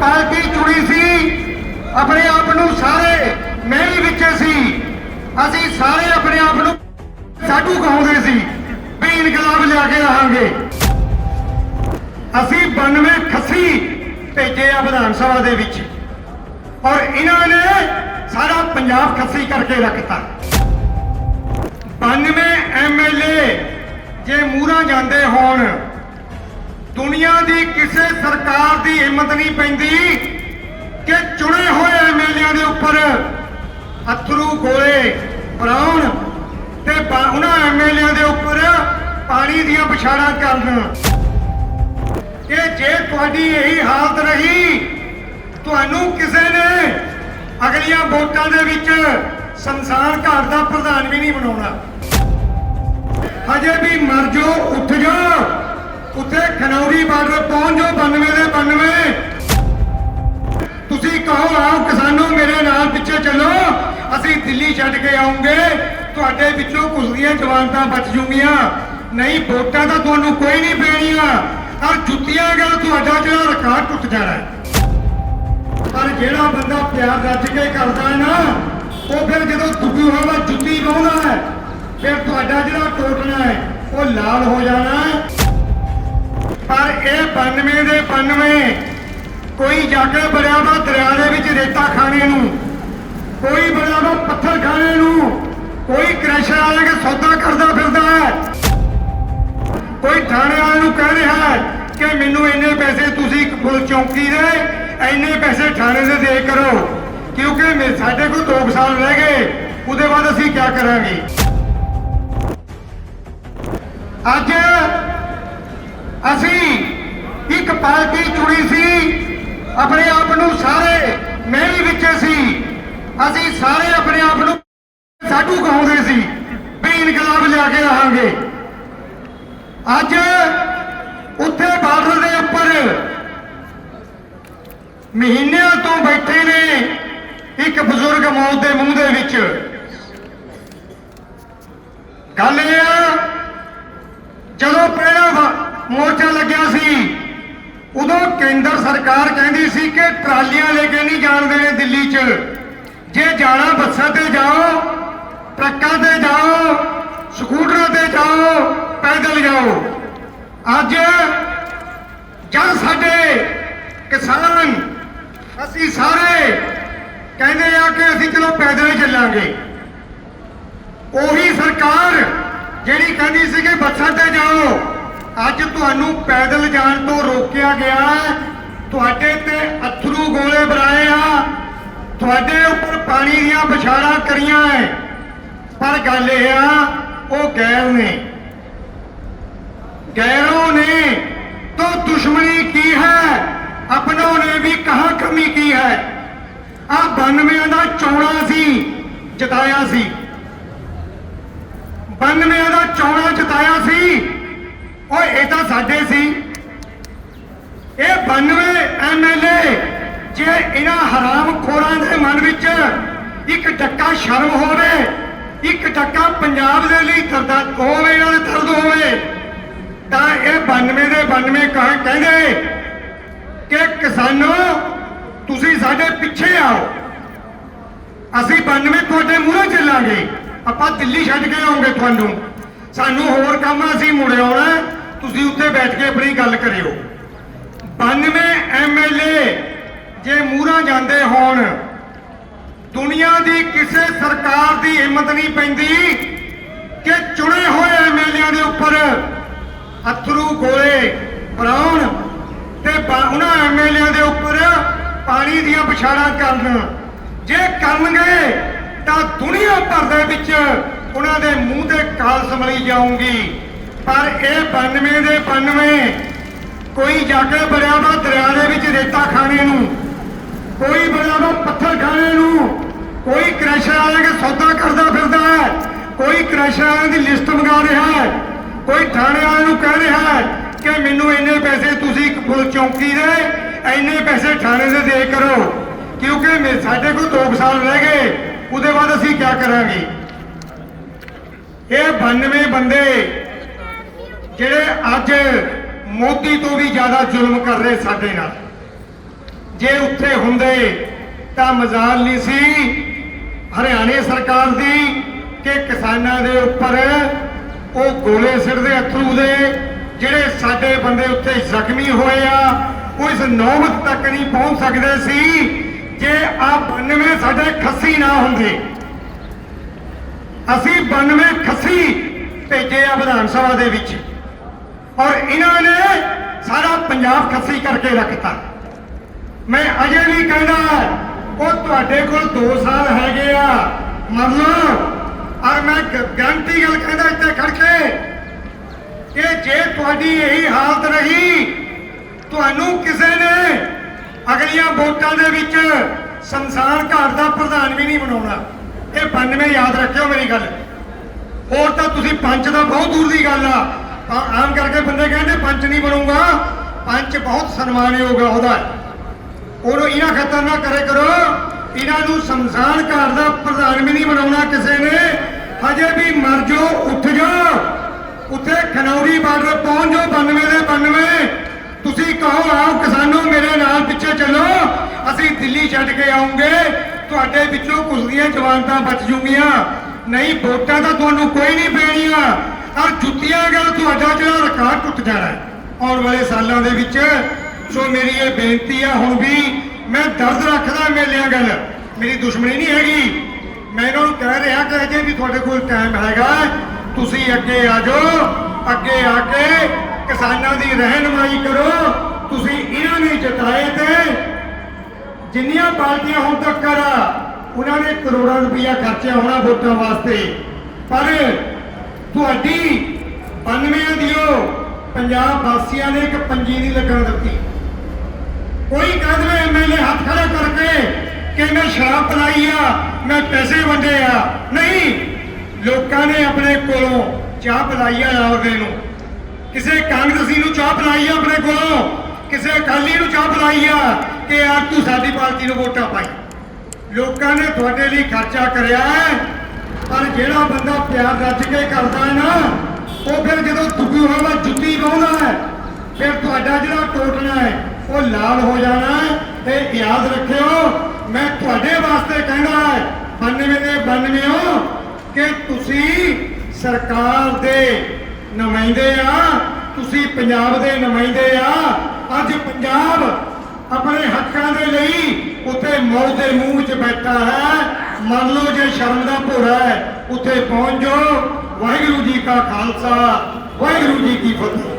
Party ਚੁਣੀ ਸੀ, ਆਪਣੇ ਆਪ ਨੂੰ ਸਾਰੇ ਮੈਂ ਵਿੱਚ ਸੀ। ਅਸੀਂ ਸਾਰੇ ਆਪਣੇ ਆਪ ਨੂੰ ਸਾਡੂ ਕਹਾਉਂਦੇ ਸੀ ਵੀ ਇਨਕਲਾਬ ਲਿਆ ਕੇ ਰਹਾਂਗੇ। ਅਸੀਂ 92 ਖੱਸੀ ਭੇਜੇ ਆ ਵਿਧਾਨ ਸਭਾ ਦੇ ਵਿੱਚ। ਔਰ ਇਹਨਾਂ ਨੇ ਸਾਰਾ ਪੰਜਾਬ ਖੱਸੀ ਕਰਕੇ ਰੱਖਤਾ। 92 ਐਮਐਲਏ ਜੇ ਮੂਹਰਾ ਜਾਂਦੇ ਹੋਣ ਦੁਨੀਆ ਦੀ ਕਿਸੇ ਸਰਕਾਰ ਦੀ ਹਿੰਮਤ ਨਹੀਂ ਪੈਂਦੀ ਕਿ ਚੁਣੇ ਹੋਏ ਐਮਐਲਏਆਂ ਦੇ ਉੱਪਰ ਅਥਰੂ ਗੋਲੇ ਭਰਾਉਣ ਤੇ ਉਹਨਾਂ ਐਮਐਲਏਆਂ ਦੇ ਉੱਪਰ ਪਾਣੀ ਦੀਆਂ ਵਿਛਾੜਾਂ ਕਰਨ। ਕਿ ਜੇ ਤੁਹਾਡੀ ਇਹੀ ਹਾਲਤ ਰਹੀ, ਤੁਹਾਨੂੰ ਕਿਸੇ ਨੇ ਅਗਲੀਆਂ ਵੋਟਾਂ ਦੇ ਵਿੱਚ ਸੰਸਾਰ ਘਾਟ ਦਾ ਪ੍ਰਧਾਨ ਵੀ ਨਹੀਂ ਬਣਾਉਣਾ। ਹਜੇ ਵੀ ਮਰ ਜਾਓ ਉੱਠ ਜਾਓ। ਉੱਥੇ ਖਨੌਰੀ ਬਾਰਡਰ ਪਹੁੰਚ ਜਾਓ 92 ਦੇ 92 ਤੁਸੀਂ ਕਹੋ, ਆਓ ਕਿਸਾਨੋ, ਮੇਰੇ ਨਾਲ ਪਿੱਛੇ ਚੱਲੋ। ਅਸੀਂ ਦਿੱਲੀ ਛੱਡ ਕੇ ਆਉਂਗੇ। ਤੁਹਾਡੇ ਵਿੱਚੋਂ ਕੁਝ ਦੀਆਂ ਜਵਾਨਤਾਂ ਬਚ ਜੂਗੀਆਂ ਨਹੀਂ, ਵੋਟਾਂ ਤਾਂ ਤੁਹਾਨੂੰ ਕੋਈ ਨਹੀਂ ਪੈਣੀਆਂ। ਔਰ ਜੁੱਤੀਆਂ ਗੱਲ ਤੁਹਾਡਾ ਜਿਹੜਾ ਰਿਕਾਰਡ ਟੁੱਟ ਜਾਣਾ ਪਰ ਜਿਹੜਾ ਬੰਦਾ ਪਿਆਰ ਰੱਜ ਕੇ ਕਰਦਾ ਹੈ ਨਾ, ਉਹ ਫਿਰ ਜਦੋਂ ਦੁੱਖੀ ਹੋਵੇ, ਜੁੱਤੀ ਲਾਉਂਦਾ ਹੈ, ਫਿਰ ਤੁਹਾਡਾ ਜਿਹੜਾ ਟੋਟਣਾ ਹੈ, ਉਹ ਲਾਲ ਹੋ ਜਾਣਾ ਹੈ। ਪਰ ਇਹ 92 ਦੇ 92 ਕੋਈ ਜਾ ਕੇ ਬੜਿਆ ਦਰਿਆ ਦੇ ਵਿੱਚ ਰੇਤਾ ਖਾਣੇ ਨੂੰ, ਕੋਈ ਬੜਿਆ ਵਾ ਪੱਥਰ ਖਾਣੇ ਨੂੰ, ਕੋਈ ਕ੍ਰੈਸ਼ਰ ਵਾਲੇ ਕੇ ਸੌਦਾ ਕਰਦਾ ਫਿਰਦਾ ਹੈ। ਕੋਈ ਥਾਣੇ ਵਾਲੇ ਨੂੰ ਕਹਿ ਰਿਹਾ ਹੈ ਕਿ ਮੈਨੂੰ ਇੰਨੇ ਪੈਸੇ ਤੁਸੀਂ ਇੱਕ ਚੌਂਕੀ ਦੇ, ਇੰਨੇ ਪੈਸੇ ਥਾਣੇ ਦੇ ਦੇ ਕਰੋ। ਕਿਉਂਕਿ ਸਾਡੇ ਕੋਲ 2 ਸਾਲ ਰਹਿ ਗਏ, ਉਹਦੇ ਬਾਅਦ ਅਸੀਂ ਕੀ ਕਰਾਂਗੇ? ਅੱਜ ਅਸੀਂ ਇੱਕ ਪਾਰਟੀ ਚੁਣੀ ਸੀ, ਆਪਣੇ ਆਪ ਨੂੰ ਸਾਰੇ ਮੈਂ ਵਿੱਚ ਸੀ। ਅਸੀਂ ਸਾਰੇ ਆਪਣੇ ਆਪ ਨੂੰ ਸਾਡੂ ਕਹਾਉਂਦੇ ਸੀ, ਵੀ ਇਨਕਲਾਬ ਲਿਆ ਕੇ ਰਹਾਂਗੇ। ਅੱਜ ਉੱਥੇ ਬਾਰਡਰ ਦੇ ਉੱਪਰ ਮਹੀਨਿਆਂ ਤੋਂ ਬੈਠੇ ਨੇ ਇੱਕ ਬਜ਼ੁਰਗ ਮੌਤ ਦੇ ਮੂੰਹ ਦੇ ਵਿੱਚ। ਗੱਲ ਇਹ ਆ, ਜਦੋਂ ਪਹਿਲਾ ਮੋਰਚਾ ਲੱਗਿਆ ਸੀ। ਉਦੋਂ ਕੇਂਦਰ ਸਰਕਾਰ ਕਹਿੰਦੀ ਸੀ ਕਿ ਟਰਾਲੀਆਂ ਲੈ ਕੇ ਨਹੀਂ ਜਾਣ ਦੇਣੇ ਦਿੱਲੀ 'ਚ। ਜੇ ਜਾਣਾ ਬੱਸਾਂ ਤੇ ਜਾਓ, ਟਰੱਕਾਂ ਤੇ ਜਾਓ, ਸਕੂਟਰਾਂ ਤੇ ਜਾਓ, ਪੈਦਲ ਜਾਓ। ਅੱਜ ਜਾਂ ਸਾਡੇ ਕਿਸਾਨ, ਅਸੀਂ ਸਾਰੇ ਕਹਿੰਦੇ ਆ ਕਿ ਅਸੀਂ ਚਲੋ ਪੈਦਲ ਹੀ ਚੱਲਾਂਗੇ। ਉਹੀ ਸਰਕਾਰ ਜਿਹੜੀ ਕਹਿੰਦੀ ਸੀ ਕਿ ਬੱਸਾਂ ਤੇ ਜਾਓ ਅੱਜ ਤੁਹਾਨੂੰ ਪੈਦਲ ਜਾਣ ਤੋਂ ਰੋਕਿਆ ਗਿਆ। ਤੁਹਾਡੇ ਤੇ ਅਥਰੂ ਗੋਲੇ ਬਰਾਏ ਆ। ਤੁਹਾਡੇ ਉੱਪਰ ਪਾਣੀ ਦੀਆਂ ਬਛਾੜਾਂ ਕਰੀਆਂ ਐ। ਪਰ ਗੱਲ ਇਹ ਆ, ਉਹ ਗੈਰ ਨੇ। ਗੈਰੋਂ ਨੇ ਤੋ ਦੁਸ਼ਮਣੀ ਕੀ ਹੈ? ਆਪਣੋਂ ਨੇ ਵੀ ਕਹਾ ਕਮੀ ਕੀ ਹੈ? ਆ 92 ਦਾ ਚੋਣਾ ਸੀ, ਜਿਤਾਇਆ ਸੀ। 92 ਦਾ ਚੋਣਾ ਜਿਤਾਇਆ ਸੀ। ਉਹ ਇਹ ਤਾਂ ਸਾਡੇ ਸੀ। ਇਹ 92 ਐਮਐਲਏ ਜੇ ਇਹਨਾਂ ਹਰਾਮ ਖੋਰਾਂ ਦੇ ਮਨ ਵਿੱਚ ਇੱਕ ਟੱਕਾ ਸ਼ਰਮ ਹੋਵੇ, ਇੱਕ ਟੱਕਾ ਪੰਜਾਬ ਦੇ ਲਈ ਦਰਦ ਹੋਵੇ, ਇਹਨਾਂ ਦੇ ਦਰਦ ਹੋਵੇ, ਤਾਂ ਇਹ 92 ਦੇ 92 ਕਹ ਕਹਿੰਦੇ ਕਿ ਕਿਸਾਨੋ, ਤੁਸੀਂ ਸਾਡੇ ਪਿੱਛੇ ਆਓ। ਅਸੀਂ 92 ਤੁਹਾਡੇ ਮੂਹਰੇ ਚੱਲਾਂਗੇ। ਆਪਾਂ ਦਿੱਲੀ ਛੱਡ ਕੇ ਆਉਂਗੇ ਤੁਹਾਨੂੰ। ਸਾਨੂੰ ਹੋਰ ਕੰਮ ਅਸੀਂ ਮੁੜ ਆਉਣਾ। ਤੁਸੀਂ ਉੱਥੇ ਬੈਠ ਕੇ ਆਪਣੀ ਗੱਲ ਕਰਿਓ। 92 ਐਮਐਲਏ ਜੇ ਮੂਹਰਾਂ ਜਾਂਦੇ ਹੋਣ, ਦੁਨੀਆ ਦੀ ਕਿਸੇ ਸਰਕਾਰ ਦੀ ਹਿੰਮਤ ਨਹੀਂ ਪੈਂਦੀ ਕਿ ਚੁਣੇ ਹੋਏ ਐਮਐਲਏਆਂ ਦੇ ਉੱਪਰ ਅਥਰੂ ਗੋਲੇ ਭਰਾਉਣ ਤੇ ਬਾ- ਉਹਨਾਂ ਐਮਐਲਏਆਂ ਦੇ ਉੱਪਰ ਪਾਣੀ ਦੀਆਂ ਵਿਛਾੜਾਂ ਕਰਨ। ਜੇ ਕਰਨਗੇ ਤਾਂ ਦੁਨੀਆ ਭਰ ਦੇ ਵਿੱਚ ਉਹਨਾਂ ਦੇ ਮੂੰਹ ਤੇ ਕਾਲ ਸਮਲੀ ਜਾਊਗੀ। ਪਰ ਇਹ 92 ਦੇ 92 ਕੋਈ ਜਾ ਕੇ ਵਾ ਦਰਿਆ ਦੇ ਵਿੱਚ ਰੇਤਾ ਖਾਣੇ ਨੂੰ, ਕੋਈ ਬੜਿਆ ਵਾ ਪੱਥਰ ਖਾਣੇ ਨੂੰ, ਕੋਈ ਕ੍ਰੈਸ਼ਰ ਵਾਲੇ ਕੇ ਸੌਦਾ ਕਰਦਾ ਫਿਰਦਾ ਹੈ, ਕੋਈ ਕ੍ਰੈਸ਼ਰ ਵਾਲਿਆਂ ਦੀ ਲਿਸਟ ਮੰਗਾ ਰਿਹਾ ਹੈ, ਕੋਈ ਥਾਣੇ ਵਾਲੇ ਨੂੰ ਕਹਿ ਰਿਹਾ ਹੈ ਕਿ ਮੈਨੂੰ ਇੰਨੇ ਪੈਸੇ ਤੁਸੀਂ ਇੱਕ ਚੌਂਕੀ ਦੇ, ਇੰਨੇ ਪੈਸੇ ਥਾਣੇ ਦੇ ਦੇ ਕਰੋ। ਕਿਉਂਕਿ ਸਾਡੇ ਕੋਲ 2 ਸਾਲ ਰਹਿ ਗਏ, ਉਹਦੇ ਬਾਅਦ ਅਸੀਂ ਕੀ ਕਰਾਂਗੇ? ਇਹ 92 ਬੰਦੇ ਜਿਹੜੇ ਅੱਜ ਮੋਦੀ ਤੋਂ ਵੀ ਜ਼ਿਆਦਾ ਜ਼ੁਲਮ ਕਰ ਰਹੇ ਸਾਡੇ ਨਾਲ, ਜੇ ਉੱਥੇ ਹੁੰਦੇ ਤਾਂ ਮਜ਼ਾਲ ਨਹੀਂ ਸੀ ਹਰਿਆਣੇ ਸਰਕਾਰ ਦੀ ਕਿ ਕਿਸਾਨਾਂ ਦੇ ਉੱਪਰ ਉਹ ਗੋਲੇ ਸਿੱਟਦੇ ਅਥਰੂ ਦੇ, ਜਿਹੜੇ ਸਾਡੇ ਬੰਦੇ ਉੱਥੇ ਜ਼ਖਮੀ ਹੋਏ ਆ, ਉਹ ਇਸ ਨੌਬਤ ਤੱਕ ਨਹੀਂ ਪਹੁੰਚ ਸਕਦੇ ਸੀ ਜੇ ਆ 92 ਸਾਡੇ ਖੱਸੀ ਨਾ ਹੁੰਦੇ। ਅਸੀਂ 92 ਖੱਸੀ ਭੇਜੇ ਆ ਵਿਧਾਨ ਸਭਾ ਦੇ ਵਿੱਚ। ਔਰ ਇਹਨਾਂ ਨੇ ਸਾਰਾ ਪੰਜਾਬ ਖੱਸੀ ਕਰਕੇ ਰੱਖਤਾ। ਮੈਂ ਅਜੇ ਵੀ ਕਹਿੰਦਾ ਉਹ ਤੁਹਾਡੇ ਕੋਲ 2 ਸਾਲ ਹੈਗੇ ਆ। ਮਤਲਬ ਔਰ ਮੈਂ ਗ- ਗਰੰਟੀ ਗੱਲ ਕਹਿੰਦਾ ਇੱਥੇ ਖੜ ਕੇ, ਕਿ ਜੇ ਤੁਹਾਡੀ ਇਹੀ ਹਾਲਤ ਰਹੀ, ਤੁਹਾਨੂੰ ਕਿਸੇ ਨੇ ਅਗਲੀਆਂ ਵੋਟਾਂ ਦੇ ਵਿੱਚ ਸੰਸਾਰ ਘਾਟ ਦਾ ਪ੍ਰਧਾਨ ਵੀ ਨਹੀਂ ਬਣਾਉਣਾ। ਇਹ 92 ਯਾਦ ਰੱਖਿਓ ਮੇਰੀ ਗੱਲ। ਹੋਰ ਤਾਂ ਤੁਸੀਂ ਪੰਚ ਦਾ ਬਹੁਤ ਦੂਰ ਦੀ ਗੱਲ ਆ। ਆ- ਆਮ ਕਰਕੇ ਬੰਦੇ ਕਹਿੰਦੇ ਪੰਚ ਨਹੀਂ ਬਣੂਗਾ। ਪੰਚ ਬਹੁਤ ਸਨਮਾਨਯੋਗ ਆ ਉਹਦਾ। ਉਹਨੂੰ ਇਹਨਾਂ ਖਤਰ ਕਰੇ ਕਰੋ। ਇਹਨਾਂ ਨੂੰ ਸ਼ਮਸ਼ਾਨ ਘਾਟ ਦਾ ਪ੍ਰਧਾਨ ਵੀ ਨਹੀਂ ਬਣਾਉਣਾ ਕਿਸੇ ਨੇ। ਹਜੇ ਵੀ ਮਰ ਜਾਓ, ਉੱਠ ਜਾਓ। ਉੱਥੇ ਖਨੌਰੀ ਬਾਰਡਰ ਪਹੁੰਚ ਜਾਓ 92 ਦੇ 92 ਤੁਸੀਂ ਕਹੋ, ਆਓ ਕਿਸਾਨੋ, ਮੇਰੇ ਨਾਲ ਪਿੱਛੇ ਚੱਲੋ। ਅਸੀਂ ਦਿੱਲੀ ਛੱਡ ਕੇ ਆਉਂਗੇ। ਤੁਹਾਡੇ ਵਿੱਚੋਂ ਕੁਝ ਦੀਆਂ ਜਵਾਨਤਾਂ ਬਚ ਜੂਗੀਆਂ ਨਹੀਂ, ਵੋਟਾਂ ਤਾਂ ਤੁਹਾਨੂੰ ਕੋਈ ਨਹੀਂ ਪੈਣੀਆਂ। ਔਰ ਜੁੱਤੀਆਂ ਗੱਲ ਤੁਹਾਡਾ ਜਿਹੜਾ ਰਿਕਾਰਡ ਟੁੱਟ ਜਾਣਾ ਹੈ। ਆਉਣ ਵਾਲੇ ਸਾਲਾਂ ਦੇ ਵਿੱਚ, ਸੋ ਮੇਰੀ ਇਹ ਬੇਨਤੀ ਆ, ਹੁਣ ਵੀ ਮੈਂ ਦਰਦ ਰੱਖਦਾ ਮੇਲਿਆਂ ਗੱਲ। ਮੇਰੀ ਦੁਸ਼ਮਣੀ ਨਹੀਂ ਹੈਗੀ। ਮੈਂ ਇਹਨਾਂ ਨੂੰ ਕਹਿ ਰਿਹਾ ਕਿ ਅਜੇ ਵੀ ਤੁਹਾਡੇ ਕੋਲ ਟਾਈਮ ਹੈਗਾ। ਤੁਸੀਂ ਅੱਗੇ ਆ ਜਾਓ, ਅੱਗੇ ਆ ਕੇ ਕਿਸਾਨਾਂ ਦੀ ਰਹਿਨਮਾਈ ਕਰੋ। ਤੁਸੀਂ ਇਹਨਾਂ ਨੇ ਜਤਾਏ ਤੇ ਜਿੰਨੀਆਂ ਪਾਰਟੀਆਂ ਹੁਣ ਤੱਕ ਕਰ ਉਹਨਾਂ ਨੇ ਕਰੋੜਾਂ ਰੁਪਈਆ ਖਰਚਿਆ ਹੋਣਾ ਵੋਟਾਂ ਵਾਸਤੇ। ਪਰ ਤੁਹਾਡੀ 92 ਦਿਓ। ਪੰਜਾਬ ਵਾਸੀਆਂ ਨੇ ਇੱਕ ਪੰਜੀ ਨਹੀਂ ਲੱਗਣ ਦਿੱਤੀ। ਕੋਈ ਕਦਮ ਐਮਐਲਏ ਹੱਥ ਖੜਾ ਕਰਕੇ ਕਿ ਮੈਂ ਸ਼ਰਾਬ ਪਲਾਈ ਆ, ਮੈਂ ਪੈਸੇ ਵੰਡੇ ਆ। ਨਹੀਂ, ਲੋਕਾਂ ਨੇ ਆਪਣੇ ਕੋਲੋਂ ਚਾਹ ਪਲਾਈ ਆ ਆਪਦੇ ਨੂੰ। ਕਿਸੇ ਕਾਂਗਰਸੀ ਨੂੰ ਚਾਹ ਪਲਾਈ ਆ ਆਪਣੇ ਕੋਲੋਂ, ਕਿਸੇ ਅਕਾਲੀ ਨੂੰ ਚਾਹ ਪਲਾਈ ਆ ਕਿ ਆ ਤੂੰ ਸਾਡੀ ਪਾਰਟੀ ਨੂੰ ਵੋਟਾਂ ਪਾਈ। ਲੋਕਾਂ ਨੇ ਤੁਹਾਡੇ ਲਈ ਖਰਚਾ ਕਰਿਆ ਹੈ। ਜਿਹੜਾ ਬੰਦਾ ਪਿਆਰ ਰੱਜ ਕੇ ਕਰਦਾ ਹੈ ਨਾ, ਉਹ ਫਿਰ ਜਦੋਂ ਦੁਖੀ ਹੋਵੇ ਜੁੱਤੀ ਪਾਉਂਦਾ ਹੈ, ਫਿਰ ਤੁਹਾਡਾ ਜਿਹੜਾ ਟੋਟਣਾ ਹੈ, ਉਹ ਲਾਲ ਹੋ ਜਾਣਾ ਤੇ ਯਾਦ ਰੱਖਿਓ, ਮੈਂ ਤੁਹਾਡੇ ਵਾਸਤੇ ਕਹਿੰਦਾ ਹੈ 92 ਦੇ 92 ਹੋ ਕਿ ਤੁਸੀਂ ਸਰਕਾਰ ਦੇ ਨੁਮਾਇੰਦੇ ਆ, ਤੁਸੀਂ ਪੰਜਾਬ ਦੇ ਨੁਮਾਇੰਦੇ ਆ। ਅੱਜ ਪੰਜਾਬ ਆਪਣੇ ਹੱਕਾਂ ਦੇ ਲਈ ਉੱਥੇ ਮੌਤ ਦੇ ਮੂੰਹ 'ਚ ਬੈਠਾ ਹੈ। ਮੰਨ ਲਓ ਜੇ ਸ਼ਰਮ ਦਾ ਭੋਰਾ ਹੈ, ਉੱਥੇ ਪਹੁੰਚ ਜਾਓ। ਵਾਹਿਗੁਰੂ ਜੀ ਕਾ ਖਾਲਸਾ, ਵਾਹਿਗੁਰੂ ਜੀ ਕੀ ਫਤਿਹ।